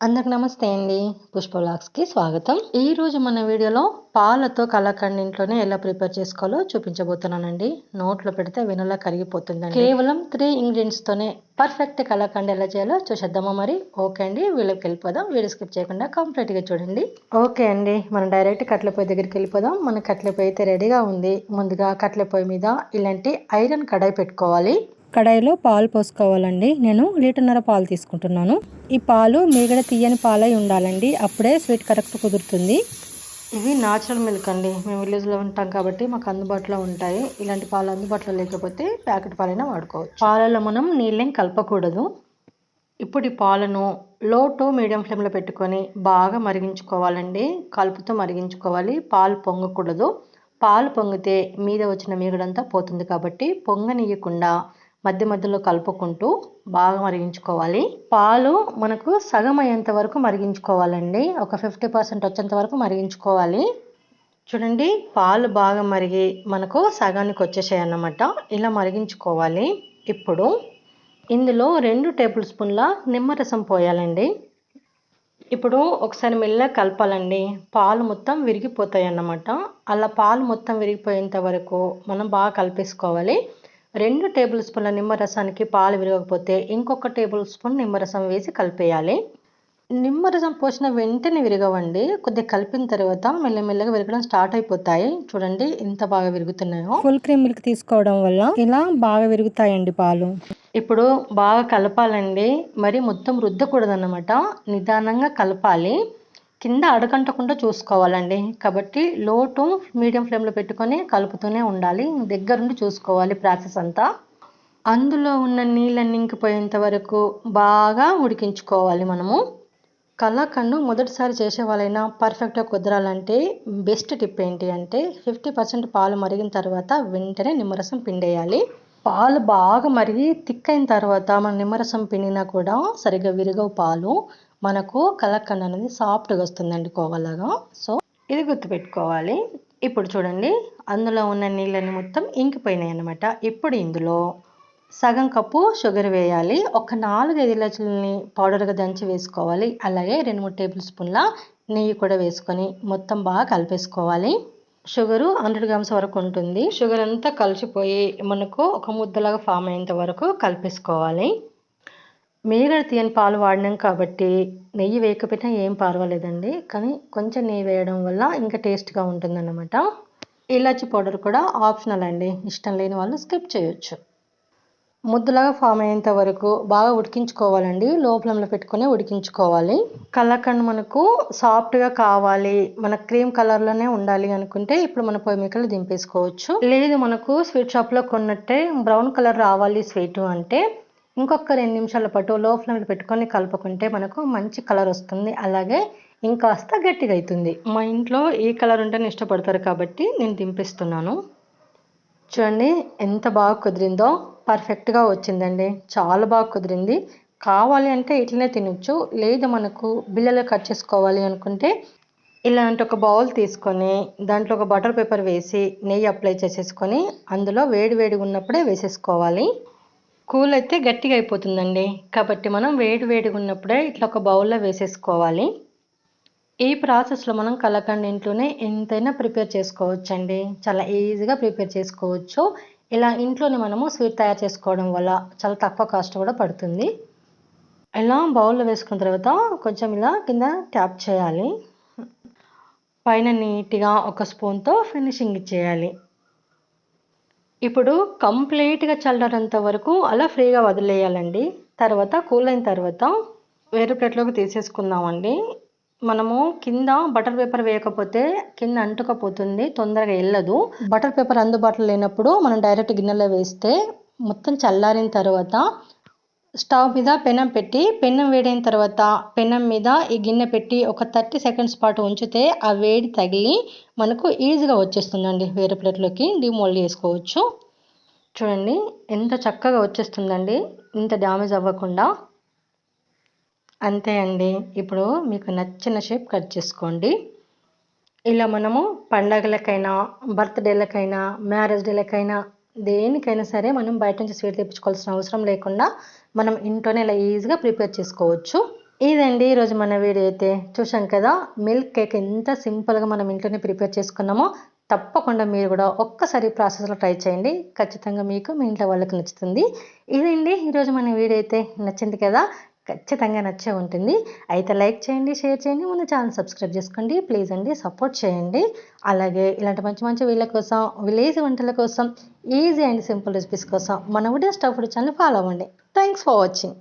అందరికి నమస్తే అండి. పుష్ప బ్లాగ్స్కి స్వాగతం. ఈ రోజు మన వీడియోలో పాలతో కలాకండ్ ఇంట్లోనే ఎలా ప్రిపేర్ చేసుకోవాలో చూపించబోతున్నానండి. నోట్లో పెడితే వెనలా కరిగిపోతుందండి. కేవలం త్రీ ఇంగ్రీడియంట్స్తోనే పర్ఫెక్ట్ కలాకండ్ ఎలా చేయాలో చూసేద్దామా మరి? ఓకే అండి వీళ్ళకి వెళ్ళిపోదాం. వీడియో స్కిప్ చేయకుండా కంప్లీట్గా చూడండి. ఓకే అండి మనం డైరెక్ట్ కట్ల పొయ్యి దగ్గరికి వెళ్ళిపోదాం. మన కట్ల పొయ్యి అయితే రెడీగా ఉంది. ముందుగా కట్ల పొయ్యి మీద ఇలాంటి ఐరన్ కడాయి పెట్టుకోవాలి. కడాయిలో పాలు పోసుకోవాలండి. నేను లీటర్న్నర పాలు తీసుకుంటున్నాను. ఈ పాలు మీగడ తీయని పాలై ఉండాలండి. అప్పుడే స్వీట్ కరెక్ట్ కుదురుతుంది. ఇవి న్యాచురల్ మిల్క్ అండి. మేము విలేజ్లో ఉంటాం కాబట్టి మాకు అందుబాటులో ఉంటాయి. ఇలాంటి పాలు అందుబాటులో లేకపోతే ప్యాకెట్ పాలైనా వాడుకోవచ్చు. పాలలో మనం నీళ్ళేం కలపకూడదు. ఇప్పుడు ఈ పాలను లో టు మీడియం ఫ్లేమ్లో పెట్టుకొని బాగా మరిగించుకోవాలండి. కలుపుతో మరిగించుకోవాలి. పాలు పొంగకూడదు. పాలు పొంగితే మీద వచ్చిన మీగడంతా పోతుంది కాబట్టి పొంగనీయకుండా మధ్య మధ్యలో కలుపుకుంటూ బాగా మరిగించుకోవాలి. పాలు మనకు సగం అయ్యేంత వరకు మరిగించుకోవాలండి. ఒక ఫిఫ్టీ పర్సెంట్ వచ్చేంత వరకు మరిగించుకోవాలి. చూడండి పాలు బాగా మరిగి మనకు సగానికి వచ్చేసాయి అన్నమాట. ఇలా మరిగించుకోవాలి. ఇప్పుడు ఇందులో రెండు టేబుల్ స్పూన్ల నిమ్మరసం పోయాలండి. ఇప్పుడు ఒకసారి మెల్లగా కలపాలండి. పాలు మొత్తం విరిగిపోతాయి అన్నమాట. అలా పాలు మొత్తం విరిగిపోయేంత వరకు మనం బాగా కలిపేసుకోవాలి. రెండు టేబుల్ స్పూన్ల నిమ్మరసానికి పాలు విరగకపోతే ఇంకొక టేబుల్ స్పూన్ నిమ్మరసం వేసి కలిపేయాలి. నిమ్మరసం పోసిన వెంటనే విరగవండి. కొద్దిగా కలిపిన తర్వాత మెల్లమెల్లగా విరగడం స్టార్ట్ అయిపోతాయి. చూడండి ఎంత బాగా విరుగుతున్నాయో. ఫుల్ క్రీమ్ మిల్క్ తీసుకోవడం వల్ల ఇలా బాగా విరుగుతాయండి పాలు. ఇప్పుడు బాగా కలపాలండి. మరి మొత్తం రుద్దకూడదు అన్నమాట నిదానంగా కలపాలి. కింద అడగంటకుండా చూసుకోవాలండి. కాబట్టి లో టు మీడియం ఫ్లేమ్లో పెట్టుకొని కలుపుతూనే ఉండాలి. దగ్గరుండి చూసుకోవాలి ప్రాసెస్ అంతా. అందులో ఉన్న నీళ్ళన్నీ ఇంకిపోయేంత వరకు బాగా ఉడికించుకోవాలి మనము. కలాకండు మొదటిసారి చేసే వాళ్ళైనా పర్ఫెక్ట్గా కుదరాలంటే బెస్ట్ టిప్ ఏంటి అంటే ఫిఫ్టీ పర్సెంట్ పాలు మరిగిన తర్వాత వెంటనే నిమ్మరసం పిండేయాలి. పాలు బాగా మరిగి థిక్ అయిన తర్వాత మన నిమ్మరసం పిండినా కూడా సరిగ్గా విరగవు పాలు. మనకు కలకండ అనేది సాఫ్ట్గా వస్తుందండి కోవలాగా. సో ఇది గుర్తుపెట్టుకోవాలి. ఇప్పుడు చూడండి అందులో ఉన్న నీళ్ళని మొత్తం ఇంకిపోయినాయి అన్నమాట ఇప్పుడు ఇందులో సగం కప్పు షుగర్ వేయాలి. ఒక నాలుగైదు ఇలాచీలని పౌడర్గా దంచి వేసుకోవాలి. అలాగే రెండు మూడు టేబుల్ స్పూన్ల నెయ్యి కూడా వేసుకొని మొత్తం బాగా కలిపేసుకోవాలి. షుగరు హండ్రెడ్ గ్రామ్స్ వరకు ఉంటుంది. షుగర్ అంతా కలిసిపోయి మనకు ఒక ముద్దలాగా ఫామ్ అయ్యేంత వరకు కలిపేసుకోవాలి. మీగడ తీయని పాలు వాడినాం కాబట్టి నెయ్యి వేయకపోయినా ఏం పర్వాలేదండి. కానీ కొంచెం నెయ్యి వేయడం వల్ల ఇంకా టేస్ట్గా ఉంటుందన్నమాట. ఇలాచి పౌడర్ కూడా ఆప్షనల్ అండి. ఇష్టం లేని వాళ్ళు స్కిప్ చేయొచ్చు. ముద్దలాగా ఫామ్ అయ్యేంత వరకు బాగా ఉడికించుకోవాలండి. లో ఫ్లేమ్లో పెట్టుకొని ఉడికించుకోవాలి. కలకండ్ మనకు సాఫ్ట్గా కావాలి. మన క్రీమ్ కలర్లోనే ఉండాలి అనుకుంటే ఇప్పుడు మన పొయ్యి మీకలు దింపేసుకోవచ్చు. లేదు మనకు స్వీట్ షాప్లో కొన్నట్టే బ్రౌన్ కలర్ రావాలి స్వీట్ అంటే ఇంకొక రెండు నిమిషాల పాటు లో ఫ్లేమ్లో పెట్టుకొని కలుపుకుంటే మనకు మంచి కలర్ వస్తుంది. అలాగే ఇంకాస్త గట్టిగా అవుతుంది మా ఇంట్లో ఈ కలర్ ఉంటేనే ఇష్టపడతారు కాబట్టి నేను దింపిస్తున్నాను. చూడండి ఎంత బాగా కుదిరిందో. పర్ఫెక్ట్గా వచ్చిందండి. చాలా బాగా కుదిరింది. కావాలి అంటే ఇట్లనే తినొచ్చు. లేదు మనకు బిల్లలు కట్ చేసుకోవాలి అనుకుంటే ఇలాంటి ఒక బౌల్ తీసుకొని దాంట్లో ఒక బటర్ పేపర్ వేసి నెయ్యి అప్లై చేసేసుకొని అందులో వేడి వేడి ఉన్నప్పుడే వేసేసుకోవాలి. కూల్ అయితే గట్టిగా అయిపోతుందండి. కాబట్టి మనం వేడి వేడిగా ఉన్నప్పుడే ఇట్లా ఒక బౌల్లో వేసేసుకోవాలి. ఈ ప్రాసెస్లో మనం కలకండ ఇంట్లోనే ఎంతైనా ప్రిపేర్ చేసుకోవచ్చు అండి చాలా ఈజీగా ప్రిపేర్ చేసుకోవచ్చు. ఇలా ఇంట్లోనే మనము స్వీట్ తయారు చేసుకోవడం వల్ల చాలా తక్కువ కాస్ట్ కూడా పడుతుంది. ఇలా బౌల్లో వేసుకున్న తర్వాత కొంచెం ఇలా కింద ట్యాప్ చేయాలి. పైన నీట్గా ఒక స్పూన్తో ఫినిషింగ్ ఇచ్చేయాలి ఇప్పుడు కంప్లీట్గా చల్లడంత వరకు అలా ఫ్రీగా వదిలేయాలండి. తర్వాత కూల్ అయిన తర్వాత వేరే ప్లేట్లోకి తీసేసుకుందామండి. మనము కింద బటర్ పేపర్ వేయకపోతే కింద అంటుకపోతుంది తొందరగా వెళ్ళదు బటర్ పేపర్ అందుబాటులో లేనప్పుడు మనం డైరెక్ట్ గిన్నెలో వేస్తే మొత్తం చల్లారిన తర్వాత స్టవ్ మీద పెనం పెట్టి పెనం వేడైన తర్వాత పెనం మీద ఈ గిన్నె పెట్టి ఒక థర్టీ సెకండ్స్ పాటు ఉంచితే ఆ వేడి తగిలి మనకు ఈజీగా వచ్చేస్తుందండి. వేరే ప్లేట్లోకి డిమోల్డ్ చేసుకోవచ్చు. చూడండి ఎంత చక్కగా వచ్చేస్తుందండి. ఇంత డ్యామేజ్ అవ్వకుండా. అంతే అండి. ఇప్పుడు మీకు నచ్చిన షేప్ కట్ చేసుకోండి. ఇలా మనము పండగలకైనా బర్త్డేలకైనా మ్యారేజ్ డేలకైనా దేనికైనా సరే మనం బయట నుంచి స్వీట్ తెప్పించుకోవాల్సిన అవసరం లేకుండా మనం ఇంట్లోనే ఇలా ఈజీగా ప్రిపేర్ చేసుకోవచ్చు. ఇదండి ఈరోజు మన వీడియో అయితే. చూసాం కదా మిల్క్ కేక్ ఎంత సింపుల్గా మనం ఇంట్లోనే ప్రిపేర్ చేసుకున్నామో తప్పకుండా మీరు కూడా ఒక్కసారి ప్రాసెస్లో ట్రై చేయండి. ఖచ్చితంగా మీకు మీ ఇంట్లో వాళ్ళకి నచ్చుతుంది. ఇదండి ఈరోజు మన వీడియో అయితే. నచ్చింది కదా ఖచ్చితంగా నచ్చే ఉంటుంది. అయితే లైక్ చేయండి షేర్ చేయండి. ముందు ఛానల్ సబ్స్క్రైబ్ చేసుకోండి. ప్లీజ్ అండి సపోర్ట్ చేయండి. అలాగే ఇలాంటి మంచి మంచి వీళ్ళ కోసం విలేజ్ వంటల కోసం ఈజీ అండ్ సింపుల్ రెసిపీస్ కోసం మన ఉడే స్టఫ్ ఛానల్ ఫాలో అవ్వండి. Thanks for watching.